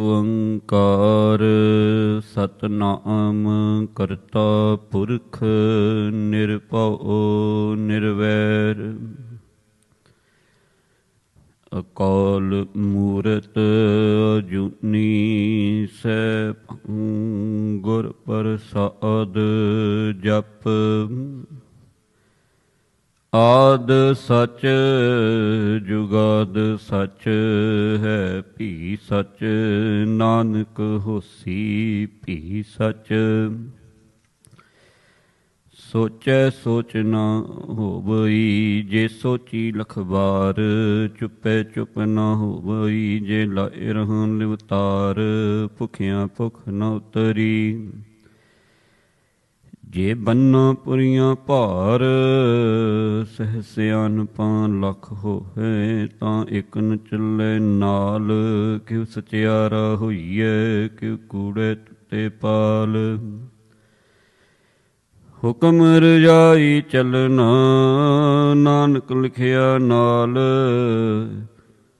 ਓੰਕਾਰ ਸਤਨਾਮ ਕਰਤਾ ਪੁਰਖ ਨਿਰਭਉ ਨਿਰਵੈਰ। ਅਕਾਲ ਮੂਰਤ ਅਜੂਨੀ ਸੈਭੰ ਗੁਰ ਪ੍ਰਸਾਦ ਜਪ। ਆਦ ਸਚ ਜੁਗਾਦ ਸਚ ਹੈ, ਭੀ ਸਚ ਨਾਨਕ ਹੋਸੀ, ਭੀ ਸਚ। ਸੋਚੈ ਸੋਚ ਨਾ ਹੋਵਈ, ਜੇ ਸੋਚੀ ਲਖਬਾਰ ਚੁੱਪੈ ਚੁੱਪ ਨਾ ਹੋਵਈ, ਜੇ ਲਾਇ ਰਹਨ ਲਿਵਤਾਰ, ਭੁਖਿਆਂ ਭੁਖ ਨ ਉਤਰੀ। ਜੇ ਬੰਨਾ ਪੁਰੀਆਂ ਭਾਰ ਸਹਸਿਆਨ ਪਾਂ ਲੱਖ ਹੋਏ ਤਾਂ ਇੱਕ ਨ ਚੱਲੇ ਨਾਲ, ਕਿਉ ਸਚਿਆਰਾ ਹੋਈਐ, ਕਿਉ ਕੂੜੇ ਤੇ ਪਾਲ। ਹੁਕਮ ਰਜਾਈ ਚੱਲਣਾ, ਨਾਨਕ ਲਿਖਿਆ ਨਾਲ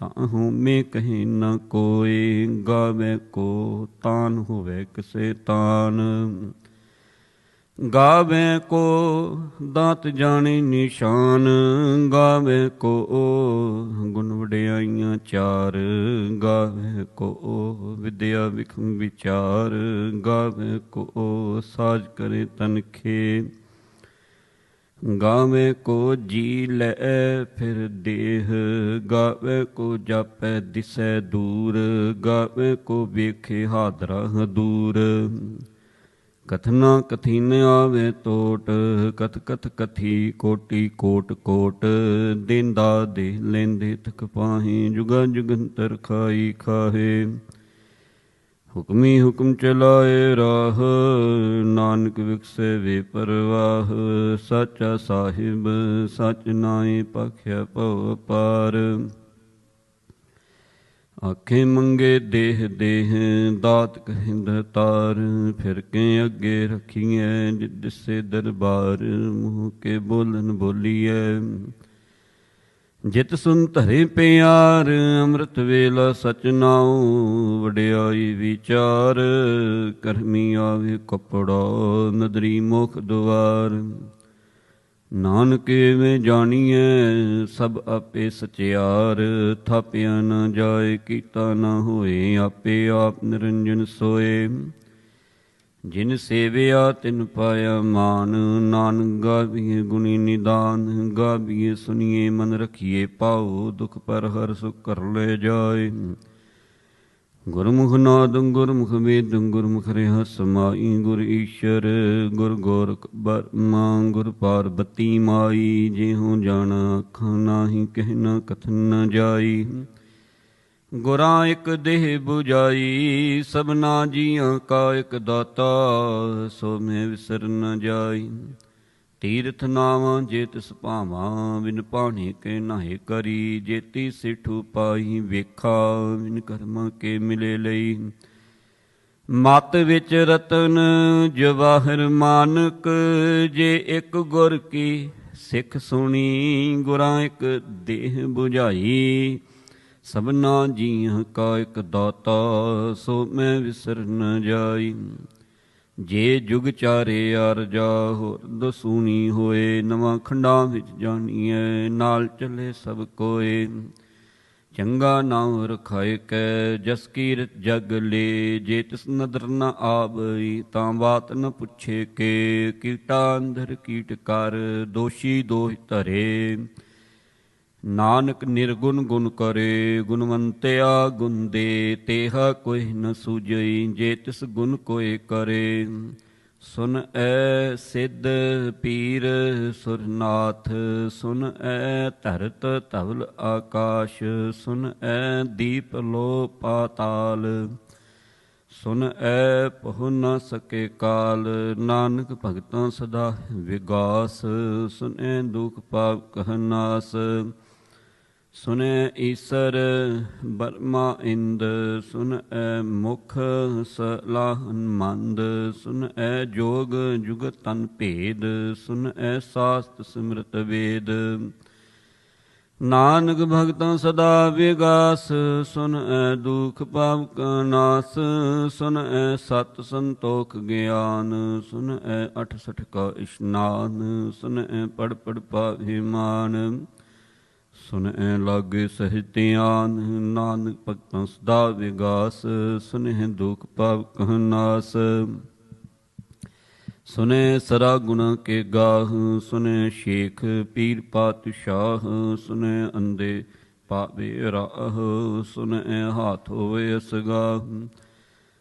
ਤਾਂ ਹਉਮੈ ਕਹੇ ਨ ਕੋਏ ਗਾਵੇ ਕੋ ਤਾਨ ਹੋਵੇ ਕਿਸੇ ਤਾਨ। ਗਾਵੇ ਕੋ ਦਾਤ ਜਾਣੇ ਨਿਸ਼ਾਨ, ਗਾਵੇ ਕੋ ਗੁਣ ਵਡਿਆਈਆਂ ਚਾਰ। ਗਾਵੇ ਕੋ ਵਿਦਿਆ ਵਿਖਮ ਵਿਚਾਰ, ਗਾਵੇ ਕੋ ਸਾਜ ਕਰੇ ਤਨਖੇ। ਗਾਵੇ ਕੋ ਜੀ ਲੈ ਫਿਰ ਦੇਹ, ਗਾਵੇ ਕੋ ਜਾਪੈ ਦਿਸੈ ਦੂਰ, ਗਾਵੇ ਕੋ ਵੇਖੇ ਹਾਦਰਾ ਦੂਰ ਕਥਨਾ ਕਥੀਨ ਆਵੇ ਟੋਟ ਕਥ ਕਥ ਕਥੀ ਕੋਟੀ ਕੋਟ ਕੋਟ। ਦਿੰਦਾ ਦੇ ਲੈਂਦੇ ਤਕ ਪਾਹੀ, ਜੁਗਾ ਜੁਗੰਤਰ ਖਾਈ ਖਾਹੇ। ਹੁਕਮੀ ਹੁਕਮ ਚਲਾਏ ਰਾਹ, ਨਾਨਕ ਵਿਖਸੇ ਵੇ ਪਰਵਾਹ, ਸਾਚਾ ਸਾਹਿਬ, ਸਚ ਨਾਏ ਪਖਿਆ ਭਉ ਪਾਰ ਆਖੇ ਮੰਗੇ ਦੇਹ ਦੇਹ, ਦਾਤ ਕਹਿੰਦ ਤਾਰ, ਫਿਰ ਕੇ ਅੱਗੇ ਰਖੀਐ ਜਿਦਸੇ ਦਰਬਾਰ, ਮੂੰਹ ਕੇ ਬੋਲਨ ਬੋਲੀਐ। ਜਿਤ ਸੁਨ ਧਰੇ ਪਿਆਰ, ਅੰਮ੍ਰਿਤ ਵੇਲਾ ਸਚ ਨਾਉ, ਵਡਿਆਈ ਵਿਚਾਰ ਕਰਮੀ ਆਵੇ ਕਪੜਾ, ਨਦਰੀ ਮੁਖ ਦੁਆਰ ਨਾਨਕ ਵੇ ਜਾਣੀਐ, ਸਭ ਆਪੇ ਸਚਿਆਰ, ਥਾਪਿਆ ਨਾ ਜਾਏ, ਕੀਤਾ ਨਾ ਹੋਏ, ਆਪੇ ਆਪ ਨਿਰੰਜਨ ਸੋਏ। ਜਿਨ ਸੇਵਿਆ ਤਿਨ ਪਾਇਆ ਮਾਨ, ਨਾਨਕ ਗਾਵੀਏ ਗੁਣੀ ਨਿਦਾਨ, ਗਾਵੀਏ ਸੁਨੀਏ ਮਨ ਰਖੀਏ ਪਾਉ ਦੁਖ ਪਰ ਹਰ ਸੁਖ ਕਰ ਲੈ ਜਾਏ। ਗੁਰਮੁਖ ਨਾਦ, ਗੁਰਮੁਖ ਵੇਦ, ਗੁਰਮੁਖ ਰਿਹਾ ਸਮਾਈ ਗੁਰ ਈਸ਼ਰ, ਗੁਰ ਗੋਰਖ ਬਰਮਾ ਗੁਰ ਪਾਰਬਤੀ ਮਾਈ ਜਿਹੋ ਜਾਣਾ ਅੱਖਾਂ ਨਾਹੀ ਕਹਿਣਾ ਕਥਨ ਨ ਜਾਈ। ਗੁਰਾਂ ਇੱਕ ਦੇਹ 부ਜਾਈ ਸਭਨਾ ਜੀਆਂ ਕਾ ਇੱਕ ਦਾਤਾ, ਸੋ ਮੈਂ ਵਿਸਰ ਨ ਜਾਈ। ਤੀਰਥ ਨਾਵਾਂ ਜੇ ਤਿਸ ਭਾਵਾਂ, ਬਿਨ ਪਾਣੀ ਕੇ ਨਾਹੇ ਕਰੀ। ਜੇਤੀ ਸਿਠੂ ਪਾਈ ਵੇਖਾ, ਬਿਨ ਕਰਮਾਂ ਕੇ ਮਿਲੇ ਲਈ। ਮਤ ਵਿੱਚ ਰਤਨ, ਜਵਾਹਰ ਮਾਨਕ, ਜੇ ਇੱਕ ਗੁਰ ਕੀ ਸਿੱਖ ਸੁਣੀ, ਗੁਰਾਂ ਇੱਕ ਦੇਹ 부ਝਾਈ ਸਭਨਾ ਜੀਆਂ ਕਾ ਇੱਕ ਦਾਤਾ, ਸੋ ਮੈਂ ਵਿਸਰ ਨ ਜਾਈ। ਜੇ ਜੁਗ ਚਾਰੇ ਅਰਜਾ ਹੋਰ ਦਸੂਣੀ ਹੋਏ, ਨਵਾਂ ਖੰਡਾਂ ਵਿੱਚ ਜਾਣੀਐ, ਨਾਲ ਚੱਲੇ ਸਭ ਕੋਏ। ਚੰਗਾ ਨਾਮ ਰਖਾਏ ਕੈ, ਜਸ ਕੀਰਤ ਜਗ ਲੇ, ਜੇ ਤਿਸ ਨਦਰ ਨ ਆਵਈ, ਤਾਂ ਬਾਤ ਨ ਪੁੱਛੇ ਕੇ, ਕੀਟਾ ਅੰਦਰ ਕੀਟ ਕਰ, ਦੋਸ਼ੀ ਦੋਸ਼ ਧਰੇ। ਨਾਨਕ ਨਿਰਗੁਣ ਗੁਣ ਕਰੇ, ਗੁਣਵੰਤਿਆ ਗੁਣ ਦੇ, ਤੇਹਾ ਕੋਈ ਨ ਸੂਝਈ ਜੇ ਤਿਸ ਗੁਣ ਕੋਏ ਕਰੇ। ਸੁਨ ਐ ਸਿੱਧ ਪੀਰ ਸੁਰਨਾਥ, ਸੁਨ ਐ ਧਰਤ ਧਵਲ ਆਕਾਸ਼, ਸੁਨ ਐ ਦੀਪ ਲੋ ਪਾਤਾਲ। ਸੁਨ ਐ ਪਹੁ ਨ ਸਕੇ ਕਾਲ, ਨਾਨਕ ਭਗਤਾਂ ਸਦਾ ਵਿਗਾਸ। ਸੁਨੈ ਦੁਖ ਪਾਪ ਕਹਿ ਨਾਸ। ਸੁਨੈ ਈਸਰ ਬਰਮਾ ਇੰਦ, ਸੁਨ ਮੁਖ ਸਲਾਹਨ ਮੰਦ, ਸੁਨ ਐ ਜੋਗ ਜੁਗ ਤਨ ਭੇਦ, ਸੁਨ ਸਾਸਤ ਸਿਮਰਤ ਵੇਦ। ਨਾਨਕ ਭਗਤਾਂ ਸਦਾ ਵਿਗਾਸ, ਸੁਨ ਐ ਦੁਖ ਪਾਪ ਕਾ ਨਾਸ, ਸੁਨ ਸਤ ਸੰਤੋਖ ਗਿਆਨ, ਸੁਨ ਐ 68 ਕਾ ਇਸ਼ਨਾਨ, ਸੁਨ ਐ ਪੜ ਪੜ ਪਾਵੇ ਮਾਨ ਸੁਨ ਲਾਗੇ ਸਹਿਤਿਆਨ ਧਿਆਨ ਨਾਨਕ ਭਗਤਾਂ ਸਦਾ ਵਿਗਾਸ, ਸੁਨਹਿ ਦੁਖ ਪਾਪ ਕਹ ਨਾਸ। ਸੁਨੇ ਸਰਾ ਗੁਣ ਕੇ ਗਾਹ ਸੁਨੇ ਸ਼ੇਖ ਪੀਰ ਪਾਤਸ਼ਾਹ ਸੁਨੇ ਅੰਦੇ ਪਾਵੇ ਰਾਹ ਸੁਨੇ ਹਾਥ ਹੋਵੇ ਅਸਗਾਹ।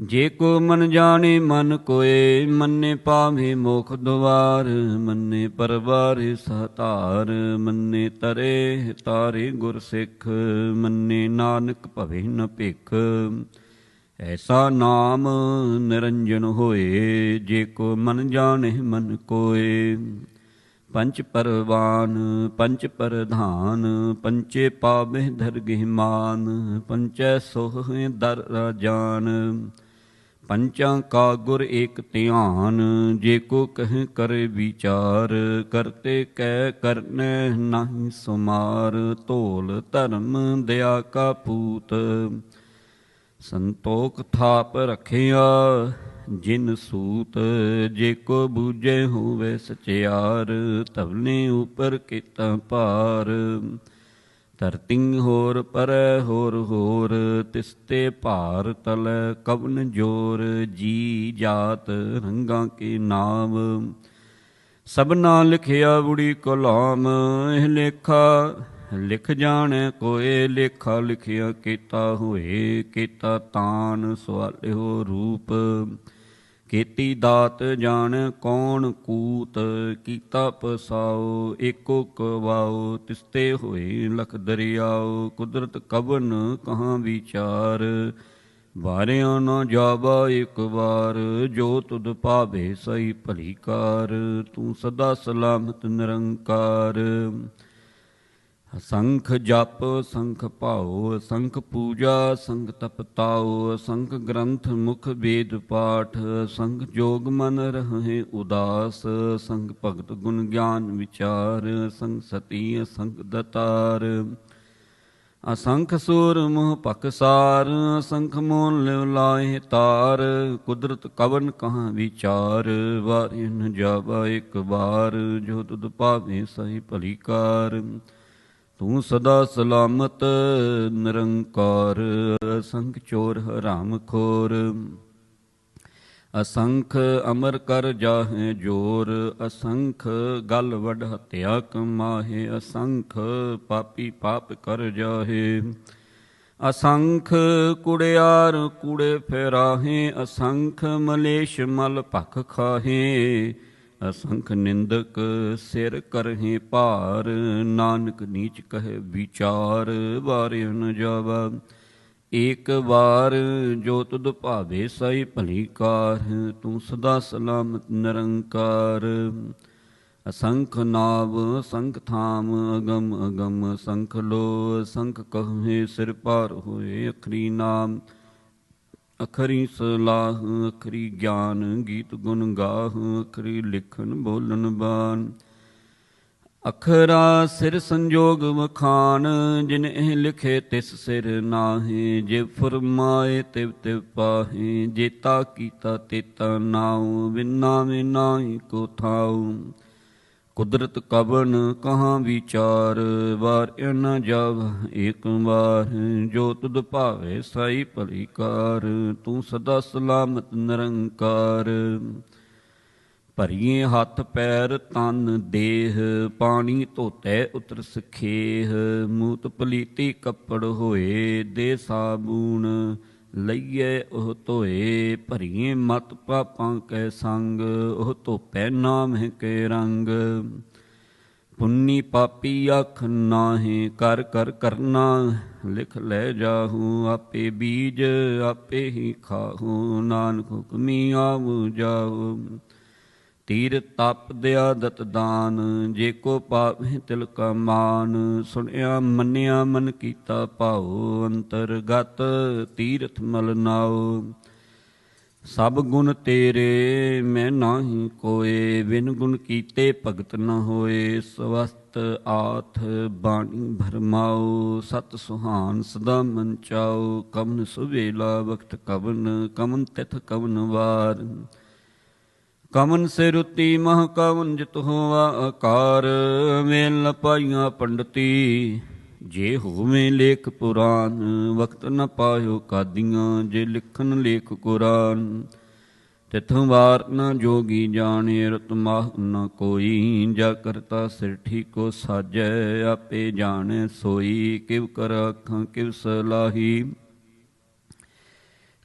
ਜੇ ਕੋ ਮਨ ਜਾਣੇ, ਮਨ ਕੋਏ, ਮੰਨੇ ਪਾਵੇ ਮੋਖ ਦੁਆਰ, ਮੰਨੇ ਪਰਵਾਰ ਸਹਤਾਰ, ਮੰਨੇ ਤਰੇ ਤਾਰੇ ਗੁਰ ਸਿੱਖ, ਮੰਨੇ ਨਾਨਕ ਭਵੇ ਨ ਭਿਖ। ਐਸਾ ਨਾਮ ਨਿਰੰਜਨ ਹੋਏ, ਜੇ ਕੋ ਮਨ ਜਾਣੇ, ਮਨ ਕੋਏ। ਪੰਚ ਪਰਵਾਨ ਪੰਚ ਪ੍ਰਧਾਨ ਪੰਚੇ ਪਾਵੇ ਧਰਗਹਿ ਮਾਨ ਪੰਚੈ ਸੋਹੇ ਦਰ ਰਾਜਾਨ। ਪੰਚਾਂ ਕਾ ਗੁਰ ਏਕ ਧਿਆਨ, ਜੇ ਕੋ ਕਹੇ ਕਰੇ ਵਿਚਾਰ, ਕਰਤੇ ਕਹਿ ਕਰਨੈ ਨਾਹੀ ਸੁਮਾਰ, ਧੋਲ ਧਰਮ ਦਇਆ ਕਾ ਪੂਤ। ਸੰਤੋਖ ਥਾਪ ਰਖਿਆ ਜਿਨ ਸੂਤ, ਜੇ ਕੋ ਬੂਝੇ ਹੋਵੇ ਸਚਿਆਰ ਤਵਨੇ ਉਪਰ ਕੀਤਾ ਭਾਰ। ਧਰਤੀ ਹੋਰ ਪਰ ਹੋਰ ਹੋਰ ਤਿਸਤੇ ਭਾਰ ਤਲ ਕਵਨ ਜੋਰ ਜੀ ਜਾਤ ਰੰਗਾਂ ਕੇ ਨਾਮ। ਸਭਨਾ ਲਿਖਿਆ ਬੁੜੀ ਕਲਾਮ, ਇਹ ਲੇਖਾ ਲਿਖ ਜਾਣੈ ਕੋਏ, ਲੇਖਾ ਲਿਖਿਆ ਕੀਤਾ ਹੋਏ, ਕੀਤਾ ਤਾਨ ਸਵਾਲਿਓ ਰੂਪ। ਕੀਤੀ ਦਾਤ ਜਾਣ, ਕੌਣ ਕੂਤ ਕੀਤਾ ਪਸਾਓ, ਏਕੋ ਕਵਾਓ ਤਿਸਤੇ ਹੋਏ ਲਖ ਦਰਿਆਓ, ਕੁਦਰਤ ਕਵਨ ਕਹਾਂ ਵਿਚਾਰ? ਵਾਰਿਆਂ ਨਾ ਜਾਵਾ ਇੱਕ ਵਾਰ, ਜੋ ਤੁਧ ਪਾਵੇ ਸਈ ਭਲੀ ਕਾਰ, ਤੂੰ ਸਦਾ ਸਲਾਮਤ ਨਿਰੰਕਾਰ। ਅਸੰਖ ਜਪ, ਸੰਖ ਭਾਉ, ਸੰਖ ਪੂਜਾ, ਸੰਖ ਤਪਤਾਉ ਅਸੰਖ ਗ੍ਰੰਥ ਮੁਖ ਵੇਦ ਪਾਠ, ਸੰਖ ਜੋਗ ਮਨ ਰਹੇ ਉਦਾਸ, ਸੰਖ ਭਗਤ ਗੁਣ ਗਿਆਨ ਵਿਚਾਰ, ਸੰਖ ਸਤੀ ਅਸੰਖ ਦਤਾਰ। ਅਸੰਖ ਸੂਰ ਮੋਹ ਪਕਸਾਰ ਸੰਖ ਮੋਲ ਲਿਵ ਲਾਏ ਤਾਰ, ਕੁਦਰਤ ਕਵਨ ਕਹਾਂ ਵਿਚਾਰ ਵਾਰਿਨ ਨ ਜਾਵਾ ਇੱਕ ਵਾਰ, ਜੋ ਤੁਧ ਪਾਵੇ ਸਹੀ ਭਲੀ ਕਾਰ। ਤੂੰ ਸਦਾ ਸਲਾਮਤ, ਨਿਰੰਕਾਰ, ਅਸੰਖ ਚੋਰ, ਹਰਾਮ ਖੋਰ। ਅਸੰਖ ਅਮਰ ਕਰ ਜਾਹੇ ਜੋਰ, ਅਸੰਖ ਗਲ ਵਡ ਹਤਿਆ ਕਮਾਹੇ, ਅਸੰਖ ਪਾਪੀ ਪਾਪ ਕਰ ਜਾਹੇ। ਅਸੰਖ ਕੁੜਿਆਰ ਕੂੜੇ ਫੇਰਾਹੇ, ਅਸੰਖ ਮਲੇਸ਼ ਮਲ ਭਖ ਖਾਹੇ। ਅਸੰਖ ਨਿੰਦਕ ਸਿਰ ਕਰਹਿ ਭਾਰ, ਨਾਨਕ ਨੀਚ ਕਹੇ ਵਿਚਾਰ ਵਾਰਿ ਨ ਜਾਵਾ। ਏਕ ਵਾਰ ਜੋ ਤੁਧ ਭਾਵੇ ਸਈ ਭਲੀ ਕਾਰ, ਤੂੰ ਸਦਾ ਸਲਾਮਤ ਨਿਰੰਕਾਰ। ਅਸੰਖ ਨਾਵ ਸੰਖ ਥਾਮ, ਅਗਮ ਅਗਮ ਸੰਖ ਲੋ ਸੰਖ ਕਹੇ ਸਿਰ ਪਾਰ ਹੋਏ ਅਖਰੀ ਨਾਮ। ਅਖਰੀ ਸਲਾਹ, ਅਖਰੀ ਗਿਆਨ, ਗੀਤ ਗੁਣ ਗਾਹ, ਅਖਰੀ ਲਿਖਣ ਬੋਲਣ ਬਾਨ ਅਖਰਾ ਸਿਰ ਸੰਜੋਗ ਵਖਾਨ ਜਿਨ ਇਹ ਲਿਖੇ ਤਿਸ ਸਿਰ ਨਾਹੀ, ਜੇ ਫਰਮਾਏ ਤਿਵ ਤਿਵ ਪਾਹੇ, ਜੇਤਾ ਕੀਤਾ ਤੇਤਾ ਨਾਉ, ਬਿਨਾ ਵਿਨਾਹੀ ਕੋ ਥਾਉ। ਕੁਦਰਤ ਕਵਨ ਕਹਾਂ ਵਿਚਾਰ, ਵਾਰ ਨ ਜਾਵ ਏਕ ਵਾਰ, ਜੋ ਤੁਧ ਭਾਵੇ ਸਾਈ ਭਲੀ ਕਾਰ ਤੂੰ ਸਦਾ ਸਲਾਮਤ ਨਿਰੰਕਾਰ। ਭਰੀਏ ਹੱਥ ਪੈਰ ਤਨ ਦੇਹ, ਪਾਣੀ ਧੋਤੇ ਉਤਰ ਸਖੇਹ, ਮੂਤ ਪਲੀਤੀ ਕੱਪੜ ਹੋਏ ਦੇ ਸਾਬੂਨ। ਲਈਏ ਉਹ ਧੋਏ, ਭਰੀਏ ਮਤ ਪਾਪਾਂ ਕੈ ਸੰਗ, ਉਹ ਧੋਪੈ ਨਾਮ ਹੈ ਕੇ ਰੰਗ। ਪੁੰਨੀ ਪਾਪੀ ਆਖ ਨਾਹੀ, ਕਰ ਕਰ ਕਰਨਾ, ਲਿਖ ਲੈ ਜਾਹੂ ਆਪੇ ਬੀਜ, ਆਪੇ ਹੀ ਖਾਹੂ, ਨਾਨਕ ਹੁਕਮੀ ਆਵ ਜਾਹੂ। ਤੀਰ ਤਪ ਦਿਆ ਦਤ ਦਾਨ, ਜੇ ਕੋ ਪਾਵੇ ਤਿਲ ਕਾ ਮਾਨ, ਸੁਣਿਆ ਮੰਨਿਆ ਮਨ ਕੀਤਾ ਭਾਉ ਅੰਤਰਗਤ ਤੀਰਥ ਮਲ ਨਾਉ। ਸਭ ਗੁਣ ਤੇਰੇ, ਮੈਂ ਨਾਹੀ ਕੋਏ, ਬਿਨ ਗੁਣ ਕੀਤੇ ਭਗਤ ਨ ਹੋਏ ਸਵਸਤ ਆਥ ਬਾਣੀ ਭਰਮਾਉ ਸਤ ਸੁਹਾਨ ਸਦਾ ਮਨ ਚਾਉ, ਕਮਨ ਸੁਵੇਲਾ ਵਖਤ ਕਵਨ, ਕਮਨ ਤਿਥ ਕਵਨ ਵਾਰ। ਕਮਨ ਸੇ ਰੁਤੀ ਮਹ ਕਵਨ ਜਿਤ ਹੋਵਾ ਆਕਾਰ, ਮੇਲ ਪਾਈਆਂ ਪੰਡਤੀ। ਜੇ ਹੋਵੇਂ ਲੇਖ ਪੁਰਾਨ, ਵਕਤ ਨ ਪਾਇਓ ਕਾਦੀਆਂ, ਜੇ ਲਿਖਨ ਲੇਖ ਕੁਰਾਨ। ਤਿਥੋਂ ਵਾਰ ਨ ਜੋਗੀ ਜਾਣੇ, ਰਤ ਮਾਹ ਨ ਕੋਈ। ਜਾ ਕਰਤਾ ਸਿਰ ਠੀਕੋ ਸਾਜੈ, ਆਪੇ ਜਾਣੇ ਸੋਈ। ਕਿਵ ਕਰ ਅੱਖਾਂ, ਕਿਵ ਸਲਾਹੀ।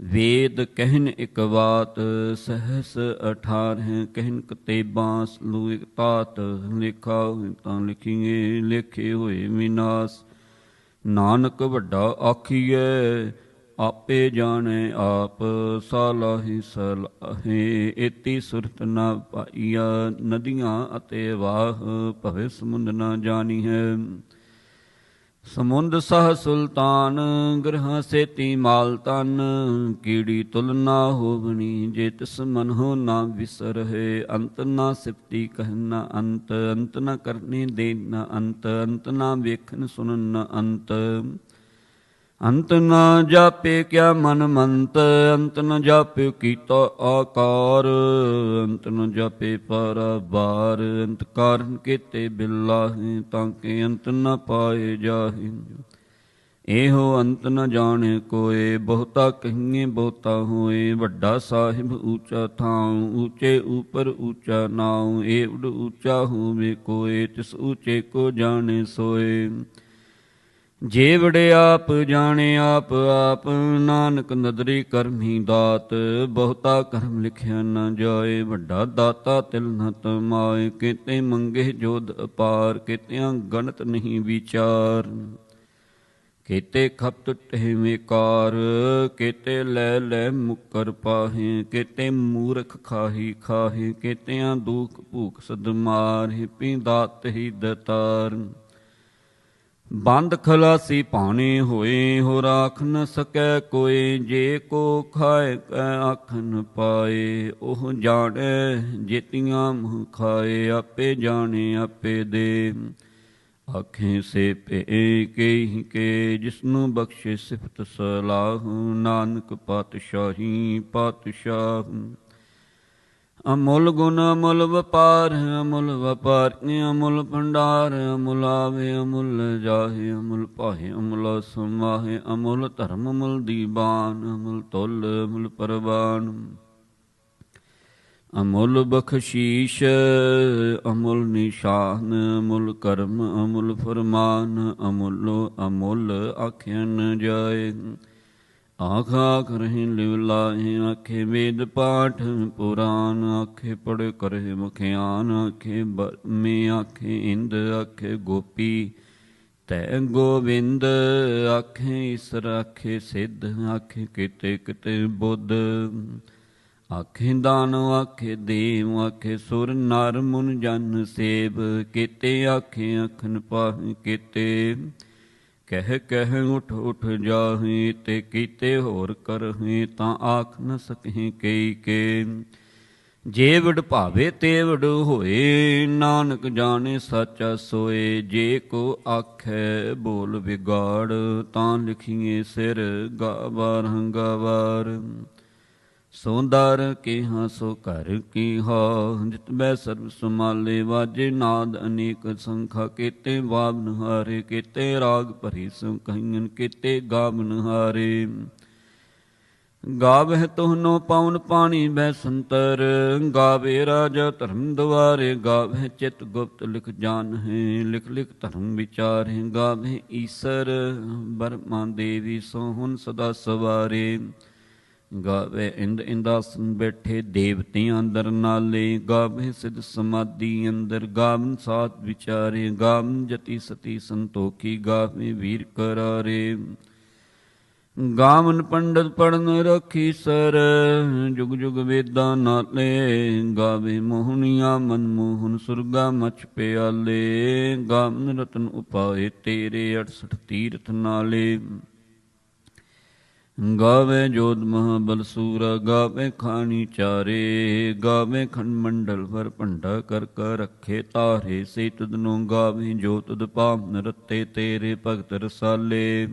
ਵੇਦ ਕਹਿਨ ਇਕ ਬਾਤ, ਸਹਸ 18 ਕਹਿਨ ਕਤੇਬਾਂ ਸਲੂ ਤਾਤ ਲਿਖਾ ਤਾਂ ਲਿਖੀਏ ਲਿਖੇ ਹੋਏ ਵਿਨਾਸ਼। ਨਾਨਕ ਵੱਡਾ ਆਖੀਐ, ਆਪੇ ਜਾਣੇ ਆਪ, ਸਾਲਾਹੀ ਸਲਾਹੇ ਏਤੀ ਸੁਰਤ ਨਾ ਪਾਈਆ, ਨਦੀਆਂ ਅਤੇ ਵਾਹ ਭਵੇ ਸਮੁੰਦ ਨਾ ਜਾਣੀ ਹੈ ਸਮੁੰਦ ਸਹ ਸੁਲਤਾਨ, ਗ੍ਰਹ ਸੇਤੀ ਮਾਲ ਤਨ ਕੀੜੀ ਤੁਲ ਨਾ ਹੋਵਣੀ, ਜੇ ਤਿਸ ਮਨ ਹੋ ਨਾ ਵਿਸਰਹਿ, ਅੰਤ ਨਾ ਸਿਫਤੀ ਕਹਿਨਾ ਅੰਤ ਅੰਤ ਨਾ ਕਰਨੇ ਦੇ ਨਾ ਅੰਤ ਅੰਤ ਨਾ ਵੇਖਣ ਸੁਣਨ ਨਾ ਅੰਤ। ਅੰਤ ਨਾ ਜਾਪੇ ਕਿਆ ਮਨ ਮੰਤ, ਅੰਤ ਨ ਜਾਪੇ ਕੀਤਾ ਆਕਾਰ, ਅੰਤ ਨ ਜਾਪੇ ਪਰ ਬਾਰ ਅੰਤ ਕਾਰਨ ਕੀਤੇ ਬਿਲਾਹੇ ਤਾਂ ਕਿ ਅੰਤ ਨ ਪਾਏ ਜਾਹੇ। ਇਹੋ ਅੰਤ ਨ ਜਾਣੇ ਕੋਏ, ਬਹੁਤਾ ਕਹੀਏ ਬਹੁਤਾ ਹੋਏ, ਵੱਡਾ ਸਾਹਿਬ ਊਚਾ ਥਾਂ ਊਚੇ ਉਪਰ ਊਚਾ ਨਾਉ ਏ ਉਡ ਊਚਾ ਹੋਵੇ ਕੋਏ, ਤਿਸ ਊਚੇ ਕੋ ਜਾਣੇ ਸੋਏ। ਜੇ ਵੜੇ ਆਪ, ਜਾਣੇ ਆਪ ਆਪ ਨਾਨਕ ਨਦਰੀ ਕਰਮੀ ਦਾਤ। ਬਹੁਤਾ ਕਰਮ ਲਿਖਿਆ ਨਾ ਜਾਏ, ਵੱਡਾ ਦਾਤਾ ਤਿਲ ਨ ਤਮਾਏ। ਕਿਤੇ ਮੰਗੇ ਜੋਧ ਅਪਾਰ, ਕਿਤਿਆਂ ਗਣਤ ਨਹੀਂ ਵਿਚਾਰ। ਕੀਤੇ ਖਪਤ ਟਹਿਵੇਂ ਕਾਰ ਕੀਤੇ ਲੈ ਲੈ ਮੁਕਰ ਪਾਹੇ। ਕੀਤੇ ਮੂਰਖ ਖਾਹੀ ਖਾਹੇ, ਕੀਤਿਆਂ ਦੁਖ ਭੂਖ ਸਦਮਾਰ ਮਾਰੇ ਪੀ ਦਾਤ ਹੀ ਦਤਾਰ। ਬੰਦ ਖਲਾਸੀ ਭਾਣੇ ਹੋਏ ਹੋ ਰਾਖ ਨ ਸਕੈ ਕੋਈ ਜੇ ਕੋ ਖਾਏ ਕੈ ਆਖਨ ਪਾਏ। ਉਹ ਜਾਣੈ ਜੇਤੀਆਂ ਮੂੰਹ ਖਾਏ, ਆਪੇ ਜਾਣੇ ਆਪੇ ਦੇ। ਆਖੇ ਸੇ ਪੇ ਕੇ ਕੇ, ਜਿਸਨੂੰ ਬਖਸ਼ੇ ਸਿਫਤ ਸਲਾਹ, ਨਾਨਕ ਪਾਤਸ਼ਾਹੀ ਪਾਤਸ਼ਾਹ। ਅਮੁੱਲ ਗੁਣ ਅਮੁੱਲ ਵਪਾਰ ਅਮੁੱਲ ਵਪਾਰ ਅਮੁੱਲ ਭੰਡਾਰ, ਅਮੁੱਲ ਆਵੇ ਅਮੁੱਲ ਜਾਹੇ, ਅਮੁੱਲ ਪਾਹੇ ਅਮੁੱਲ ਸਮਾਹੇ, ਅਮੁੱਲ ਧਰਮ ਅਮੁੱਲ ਦੀਬਾਨ ਅਮੁੱਲ ਤੁਲ ਅਮੁੱਲ ਪਰਵਾਨ। ਅਮੁੱਲ ਬਖਸ਼ੀਸ਼, ਅਮੁੱਲ ਨਿਸ਼ਾਨ, ਅਮੁੱਲ ਕਰਮ, ਅਮੁੱਲ ਫਰਮਾਨ, ਅਮੁੱਲ ਅਮੁੱਲ ਆਖਿਆ ਨ ਜਾਏ। ਆਖਾ ਕਰਹਿ ਲਿਵ ਲਾਹੇ, ਆਖੇ ਵੇਦ ਪਾਠ ਪੁਰਾਨ, ਆਖੇ ਪੜ ਕਰਹਿ ਮੁਖਿਆਨ, ਆਖੇ ਬਰਮੇ, ਆਖੇ ਇੰਦ, ਆਖੇ ਗੋਪੀ। ਤੈ ਗੋਵਿੰਦ ਆਖੇ ਈਸਰ, ਆਖੇ ਸਿੱਧ, ਆਖੇ ਕਿਤੇ ਕਿਤੇ ਬੁੱਧ। ਆਖੇ ਦਾਨ, ਆਖੇ ਦੇਵ, ਆਖੇ ਸੁਰ, ਨਰ ਮੁਨ ਜਨ ਸੇਵ। ਕੀਤੇ ਆਖੇ ਅਖਨ ਪਾਹ ਕੀਤੇ। ਕਹਿ ਕਹਿ ਉਠ ਉਠ ਜਾਹੀ ਤੇ ਕੀਤੇ ਹੋਰ ਕਰਹੀ ਤਾਂ ਆਖ ਨ ਸਕਹੀਂ ਕਈ ਕੇ। ਜੇ ਵਿਡ ਭਾਵੇ ਤੇ ਵਿਡ ਹੋਏ, ਨਾਨਕ ਜਾਣੇ ਸਾਚਾ ਸੋਏ, ਜੇ ਕੋ ਆਖੈ ਬੋਲ ਵਿਗਾੜ, ਤਾਂ ਲਿਖੀਏ ਸਿਰ ਗਾਵਾਰ ਹੰਗਾਵਾਰ ਸੋਂਦਰ ਕੀ ਹਾਂ ਸੋ ਘਰ ਕੀ ਜਿਤ ਬੈ ਸਰਬ ਸੁਮਾਲੇ ਵਾਜੇ ਨਾਦ ਅਨੇਕ ਸੰਖਾ ਕੀਤੇ ਵਾਵਨ ਹਾਰੇ ਕੀਤੇ, ਰਾਗ ਭਰੀ ਸੋ ਕਹੀਨ ਕੀਤੇ ਗਾਵਨ ਹਾਰੇ ਗਾਵਹਿ ਤੋਹਨੋ ਪਉਨ ਪਾਣੀ ਬੈ ਸੰਤਰ, ਗਾਵੇ ਰਾਜਾ ਧਰਮ ਦੁਆਰੇ ਗਾਵਹਿ ਚਿਤ ਗੁਪਤ ਲਿਖ ਜਾਣ ਹੈ ਲਿਖ ਲਿਖ ਧਰਮ ਵਿਚਾਰੇ ਗਾਵਹਿ ਈਸਰ, ਬਰਮਾ ਦੇਵੀ ਸੋਹਨ ਸਦਾ ਸਵਾਰੇ। ਗਾਵੇ ਇੰਦ ਇੰਦਾਸਨ ਬੈਠੇ ਦੇਵਤਿਆਂ ਅੰਦਰ ਨਾਲੇ, ਗਾਵੇ ਸਿਧ ਸਮਾਧੀ ਅੰਦਰ, ਗਾਵਨ ਸਾਤ ਵਿਚਾਰੇ, ਗਾਵਨ ਜਤੀ ਸਤੀ ਸੰਤੋਖੀ, ਗਾਵੇ ਵੀਰ ਕਰਾਰੇ। ਗਾਵਨ ਪੰਡਤ ਪੜਨ ਰਖੀ ਸਰ, ਜੁਗ ਜੁਗ ਵੇਦਾਂ ਨਾਲੇ, ਗਾਵੇ ਮੋਹਨੀਆਂ ਮਨ ਮੋਹਨ ਸੁਰਗਾ ਮਛ ਪਿਆਲੇ, ਗਾਵਨ ਰਤਨ ਉਪਾਏ ਤੇਰੇ 68 ਤੀਰਥ ਨਾਲੇ। ਗਾਵੇ ਜੋਤ ਮਹਾਬਲ ਸੂਰਾ, ਗਾਵੇ ਖਾਣੀ ਚਾਰੇ, ਗਾਵੇ ਖੰਡ ਮੰਡਲ ਵਰ ਭੰਡਾ ਕਰ ਕਰ ਰੱਖੇ ਤਾਰੇ, ਸੇ ਤੁਧਨੋਂ ਗਾਵੇ ਜੋਤ ਤੁਧ ਪਾਵਨ ਤੇਰੇ ਭਗਤ ਰਸਾਲੇ।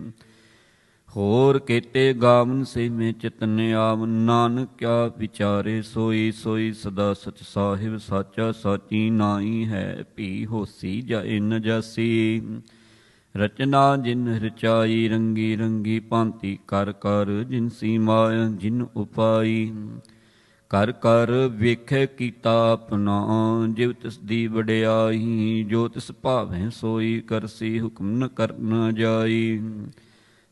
ਹੋਰ ਕੇਤੇ ਗਾਵਨ ਸੇ ਮੈਂ ਚਿਤਨ ਆਵਨ, ਨਾਨਕ ਕਿਆ ਵਿਚਾਰੇ ਸੋਈ ਸੋਈ ਸਦਾ ਸਚ ਸਾਹਿਬ, ਸਾਚਾ ਸਾਚੀ ਨਾਈ ਹੈ, ਭੀ ਹੋਸੀ ਜਾਏ ਨ ਜਾਸੀ। ਰਚਨਾ ਜਿਨ ਰਚਾਈ, ਰੰਗੀ ਰੰਗੀ ਭਾਂਤੀ ਕਰ ਕਰ ਜਿਨ ਸੀ ਜਿਨ ਉਪਾਈ। ਕਰ ਕਰ ਵੇਖੈ ਕੀਤਾ ਆਪਣਾ ਜਿਵ ਤਿਸ ਦੀ ਵਡਿਆਈ, ਜੋ ਤਿਸ ਭਾਵੇਂ ਸੋਈ ਕਰਸੀ ਹੁਕਮ ਨ ਕਰਨ ਜਾਈ।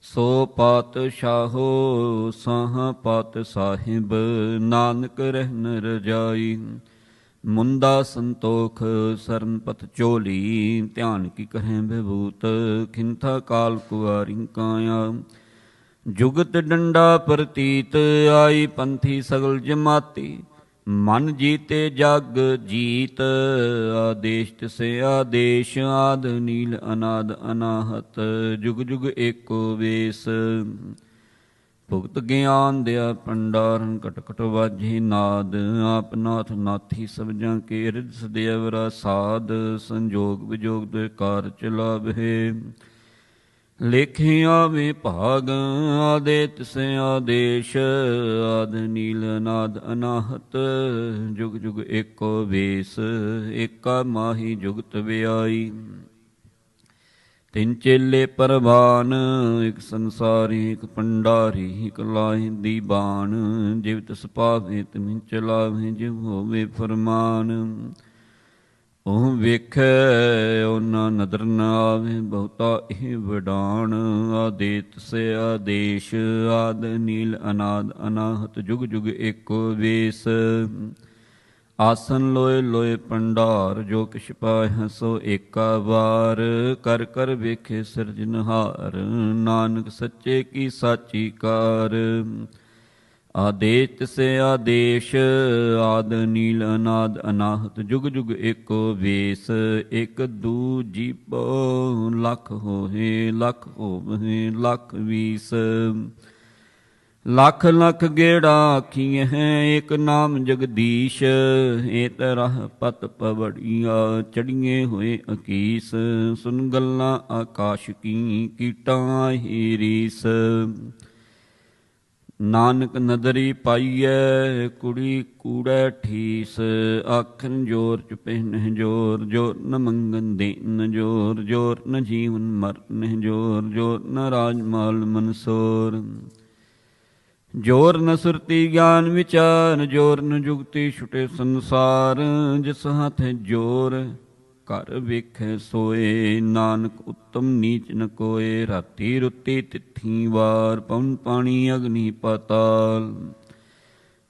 ਸੋ ਪਾਤ ਪਾਤਸ਼ਾਹੋ ਸਾਹ ਪਾਤ ਸਾਹਿਬ, ਨਾਨਕ ਰਹਿਨ ਰਜਾਈ। ਮੁੰਦਾ ਸੰਤੋਖ ਸਰਨ ਚੋਲੀ, ਧਿਆਨ ਕੀ ਕਰੇ ਬਿਭੂਤ ਖਿੰਥਾ ਕਾਲ ਕੁਆਰੀ ਕਾਇਆ। ਜੁਗਤ ਡੰਡਾ ਪ੍ਰਤੀਤ, ਆਈ ਪੰਥੀ ਸਗਲ ਜਮਾਤੀ। ਮਨ ਜੀਤੇ ਜਗ ਜੀਤ, ਆਦੇਸ਼ ਤਿਸੇ ਆਦੇਸ਼, ਆਦ ਨੀਲ ਅਨਾਦ ਅਨਾਹਤ। ਜੁਗ ਜੁਗ ਏਕੋ ਵੇਸ। ਭੁਗਤ ਗਿਆਨ ਦਿਆ ਪੰਡਾਰਨ ਕਟਕਟ ਕਟ ਨਾਦ, ਆਪ ਨਾਥ ਨਾਥੀ ਸਭ ਕੇ ਰਿਦ ਸਦੇਵ ਸਾਧ, ਸੰਜੋਗ ਵਿਜੋਗ ਦੇ ਕਾਰ ਚਲਾਵੇ ਲੇਖੇ ਆਵੇ ਭਾਗ, ਆਦੇ ਤਿਸੇ ਆਦੇਸ਼, ਆਦ ਨੀਲ ਨਾਦ ਅਨਾਹਤ, ਜੁਗ ਜੁਗ ਏਕੋ ਵੇਸ, ਏਕਾ ਮਾਹੀ ਜੁਗਤ ਵਿਆਈ। ਤਿੰਨ ਚੇਲੇ ਪਰਵਾਨ, ਇੱਕ ਸੰਸਾਰੀ, ਇੱਕ ਪੰਡਾਰੀ, ਇੱਕ ਲਾਹੀ ਦੀ ਬਾਣ। ਜਿਵ ਤਿਸ ਪਾਵੇ ਤਿਮ ਚਲਾਵੇ ਜਿਵ ਹੋਵੇ ਫਰਮਾਨ। ਉਹ ਵੇਖੈ, ਉਹਨਾਂ ਨਦਰ ਨਾ ਆਵੇ, ਬਹੁਤਾ ਇਹ ਵਡਾਣ। ਆਦੇਤ ਸੇ ਆਦੇਸ਼, ਆਦ ਨੀਲ ਅਨਾਦ, ਅਨਾਹਤ ਜੁਗ ਜੁਗ ਏਕੋ ਵੇਸ। ਆਸਨ ਲੋਏ ਲੋਏ ਪੰਡਾਰ, ਜੋ ਕਿਛ ਪਾਇ ਸੋ ਏਕਾ ਵਾਰ। ਕਰ ਕਰ ਵੇਖੇ ਸਿਰਜਨਹਾਰ ਨਾਨਕ ਸੱਚੇ ਕੀ ਸਾਚੀ ਕਾਰ। ਆਦੇਤ ਸੇ ਆਦੇਸ਼, ਆਦ ਨੀਲ ਅਨਾਦ ਅਨਾਹਤ, ਜੁਗ ਜੁਗ ਏਕੋ ਵੇਸ। ਇਕ ਦੂ ਜੀਪੋ ਲਖ ਹੋਏ, ਲਖ ਹੋਵੇ, ਲਖ ਵੀਸ। ਲੱਖ ਲੱਖ ਗੇੜਾ ਆਖੀਏ ਹੈ ਇੱਕ ਨਾਮ ਜਗਦੀਸ਼ ਏ ਤਰਹ ਪਤ ਪਵੜੀਆਂ, ਚੜੀਏ ਹੋਏ ਅਕੀਸ, ਸੁਨ ਗੱਲਾਂ ਆਕਾਸ਼ ਕੀ, ਕੀਟਾਂ ਹੀ ਰੀਸ। ਨਾਨਕ ਨਦਰੀ ਪਾਈਐ, ਕੁੜੀ ਕੂੜੈ ਠੀਸ ਆਖਨ ਜੋਰ ਚ ਪਹਿਨ ਜੋਰ ਜੋਰ ਨ ਮੰਗਨ ਦੇਨ ਜੋਰ ਜੋਰ ਨ ਜੀਵਨ ਮਰਨ ਜੋਰ ਜੋਰ ਨ ਰਾਜ ਮਾਲ ਮਨਸੋਰ। ਜੋਰ ਨ ਸੁਰਤੀ ਗਿਆਨ ਵਿਚਾਰ, ਜੋਰ ਨ ਜੁਗਤੀ ਛੁਟੇ ਸੰਸਾਰ, ਜਿਸ ਹੱਥ ਜੋਰ ਘਰ ਵੇਖੈ ਸੋਏ, ਨਾਨਕ ਉੱਤਮ ਨੀਚ ਨ ਕੋਏ, ਰਾਤੀ ਰੁੱਤੀ ਤਿੱਥੀ ਵਾਰ, ਪਵਨ ਪਾਣੀ ਅਗਨੀ ਪਾਤਾਲ।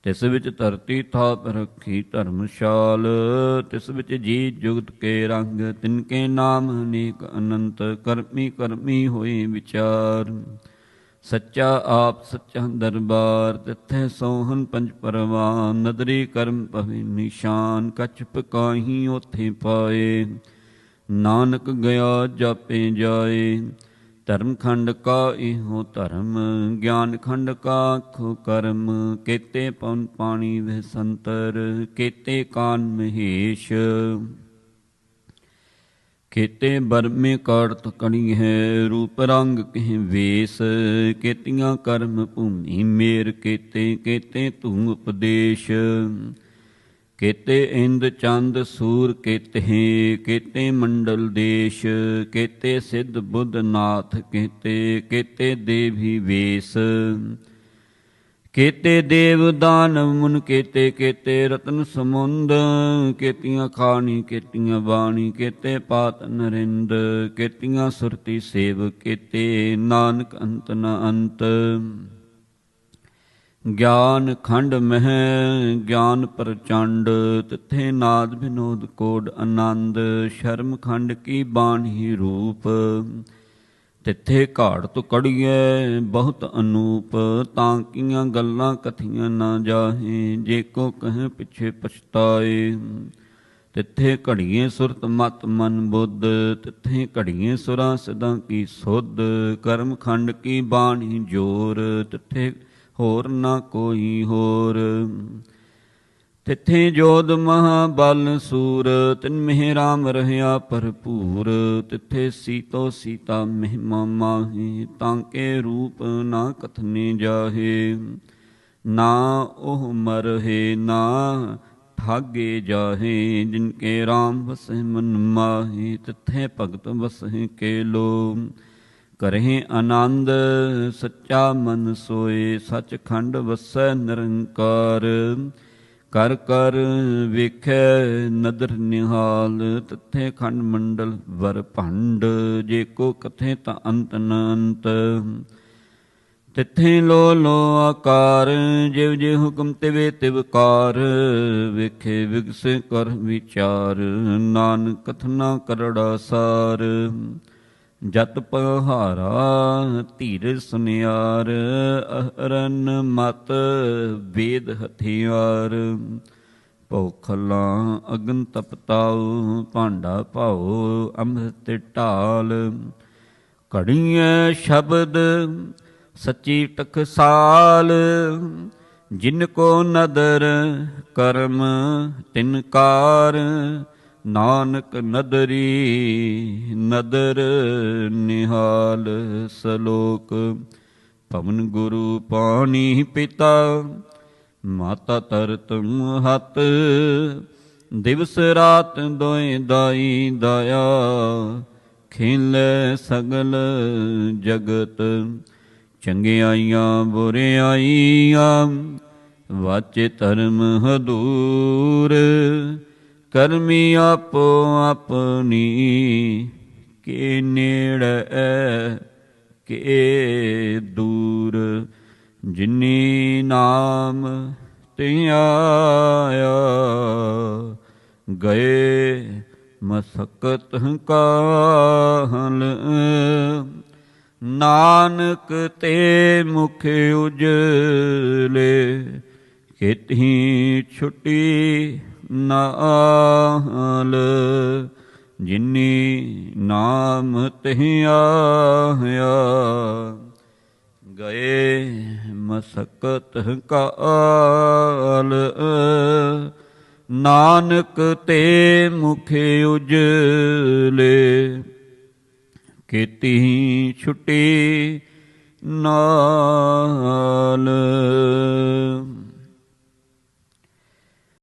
ਤਿਸ ਵਿੱਚ ਧਰਤੀ ਥਾਪ ਰੱਖੀ ਧਰਮਸ਼ਾਲ, ਤਿਸ ਵਿੱਚ ਜੀ ਜੁਗਤ ਕੇ ਰੰਗ ਤਿਨਕੇ ਨਾਮ ਅਨੇਕ ਅਨੰਤ, ਕਰਮੀ ਕਰਮੀ ਹੋਏ ਵਿਚਾਰ। ਸੱਚਾ ਆਪ ਸੱਚਾ ਦਰਬਾਰ ਤਿੱਥੇ ਸੋਹਣ ਪੰਜ ਪਰਵਾਨ, ਨਦਰੀ ਕਰਮ ਭਵੇ ਨਿਸ਼ਾਨ, ਕਛ ਪਕਾਹੀ ਉਥੇ ਪਾਏ। ਨਾਨਕ ਗਿਆ ਜਾਪੇ ਜਾਏ ਧਰਮ ਖੰਡ ਕਾ ਇਹੋ ਧਰਮ ਗਿਆਨ ਖੰਡ ਕਾ ਖੋ ਕਰਮ। ਕੇਤੇ ਪਵਨ ਪਾਣੀ ਵਹਿ ਸੰਤਰ, ਕੇਤੇ ਕਾਨ ਮਹੇਸ਼। ਕੇਤੇ ਬਰਮੇ ਕਾੜਤ ਕਣੀ ਹੈ, ਰੂਪ ਰੰਗ ਕਹਿ ਵੇਸ। ਕੇਤੀਆਂ ਕਰਮ ਭੂਮੀ ਮੇਰ ਕੇਤੇ ਕੇਤੇ ਤੂੰ ਉਪਦੇਸ਼। ਕੇਤੇ ਇੰਦ ਚੰਦ ਸੂਰ ਕੇਤੇ ਕੇਤੇ ਮੰਡਲ ਦੇਸ਼। ਕੇਤੇ ਸਿੱਧ ਬੁੱਧ ਨਾਥ ਕੇਤੇ ਕੇਤੇ ਦੇਵੀ ਵੇਸ। ਕੇਤੇ ਦੇਵ ਦਾਨਵ ਮੁਨ ਕੇਤੇ ਕੇਤੇ ਰਤਨ ਸਮੁੰਦ, ਕੇਤੀਆਂ ਖਾਣੀ, ਕੇਤੀਆਂ ਬਾਣੀ, ਕੇਤੇ ਪਾਤ ਨਰਿੰਦ, ਕੇਤੀਆਂ ਸੁਰਤੀ ਸੇਵ ਕੇਤੇ, ਨਾਨਕ ਅੰਤ ਨ ਅੰਤ। ਗਿਆਨ ਖੰਡ ਮਹਿ, ਗਿਆਨ ਪ੍ਰਚੰਡ, ਤਿਥੇ ਨਾਦ ਵਿਨੋਦ ਕੋਡ ਆਨੰਦ, ਸ਼ਰਮ ਖੰਡ ਕੀ ਬਾਣੀ ਰੂਪ। ਤਿੱਥੇ ਘਾੜ ਤੋਂ ਕੜੀਏ ਬਹੁਤ ਅਨੂਪ, ਤਾਂ ਕੀਆਂ ਗੱਲਾਂ ਕਥੀਆਂ ਨਾ ਜਾਹੇ, ਜੇ ਕੋ ਕਹੇ ਪਿਛੇ ਪਛਤਾਏ। ਤਿੱਥੇ ਘੜੀਏ ਸੁਰਤ ਮਤ ਮਨ ਬੁੱਧ, ਤਿੱਥੇ ਘੜੀਏ ਸੁਰਾਂ ਸਦਾ ਕੀ ਸੁਧ। ਕਰਮ ਖੰਡ ਕੀ ਬਾਣੀ ਜੋਰ, ਤਿੱਥੇ ਹੋਰ ਨਾ ਕੋਈ ਹੋਰ। ਤਿੱਥੇ ਜੋਦ ਮਹਾ ਬਲ ਸੂਰ, ਤਿਨ ਮਹਿ ਰਾਮ ਰਹਿਆ ਭਰਪੂਰ। ਤਿੱਥੇ ਸੀਤੋ ਸੀਤਾ ਮਹਿਮਾ ਮਾਹੀ, ਤਾਂ ਕੇ ਰੂਪ ਨਾ ਕਥਨੇ ਜਾਹੇ। ਨਾ ਉਹ ਮਰਹੇ, ਨਾ ਠਾਗੇ ਜਾਹੇ, ਜਿਨ ਕੇ ਰਾਮ ਵਸੈ ਮਨ ਮਾਹੀ, ਤਿੱਥੇ ਭਗਤ ਵਸੈ ਕੇ ਲੋ ਕਰਹਿ ਆਨੰਦ, ਸੱਚਾ ਮਨ ਸੋਏ, ਸਚਖੰਡ ਵਸੈ ਨਿਰੰਕਾਰ। ਕਰ ਕਰ ਵੇਖੈ ਨਦਰ ਨਿਹਾਲ, ਤਥੇ ਖੰਡ ਮੰਡਲ ਵਰ ਭੰਡ, ਜੇ ਕੋ ਕਥੇ ਤਾਂ ਅੰਤ ਨ ਅੰਤ ਤਿੱਥੇ ਲੋ ਲੋ ਆਕਾਰ, ਜਿਵ ਜੇ ਹੁਕਮ ਤਿਵੇ ਤਿਵਕਾਰ ਵੇਖੇ ਵਿਗਸੇ ਕਰ ਵਿਚਾਰ, ਨਾਨਕ ਕਥਨਾ ਕਰੜਾ ਸਾਰ। ਜਤ ਪਹਾਰਾ ਧੀਰ ਸੁਨਿਆਰ, ਅਹਰਨ ਮਤ ਵੇਦ ਹਥਿਆਰ। ਭੋਖਲਾ ਅਗਨ ਤਪਤਾਉ ਭਾਂਡਾ ਭਾਉ, ਅੰਮ੍ਰਿਤ ਢਾਲ ਘੜੀਐ ਸ਼ਬਦ ਸੱਚੀ ਟਕਸਾਲ ਜਿਨ ਕੋ ਨਦਰ ਕਰਮ ਤਿਨਕਾਰ ਨਾਨਕ ਨਦਰੀ ਨਦਰ ਨਿਹਾਲ ਸਲੋਕ ਪਵਨ ਗੁਰੂ ਪਾਣੀ ਪਿਤਾ, ਮਾਤਾ ਤਰਤ ਹੱਤ, ਦਿਵਸ ਰਾਤ ਦੋਏ ਦਾਈ ਦਇਆ, ਖਿਲ ਸਗਲ ਜਗਤ ਚੰਗਿਆਈਆਂ ਬੁਰਿਆਈਆਂ ਵਾਚੇ ਧਰਮ ਹਦੂਰ ਕਰਮੀ ਆਪੋ ਆਪਣੀ ਕੇ ਨੇੜੇ ਕੇ ਦੂਰ, ਜਿਨੀ ਨਾਮ ਧਿਆਇਆ ਗਏ ਮਸਕਤ ਕਾਹਲ। ਨਾਨਕ ਤੇ ਮੁਖ ਉਜਲੇ ਕਿਤਹੀ ਛੁਟੀ ਨਾਲ ਜਿਨੀ ਨਾਮ ਧਿਆਇਆ ਗਏ ਮਸਕਤ ਕਾਲ। ਨਾਨਕ ਤੇ ਮੁਖ ਉਜਲੇ ਕੀਤੀ ਛੁੱਟੀ ਨਾਲ।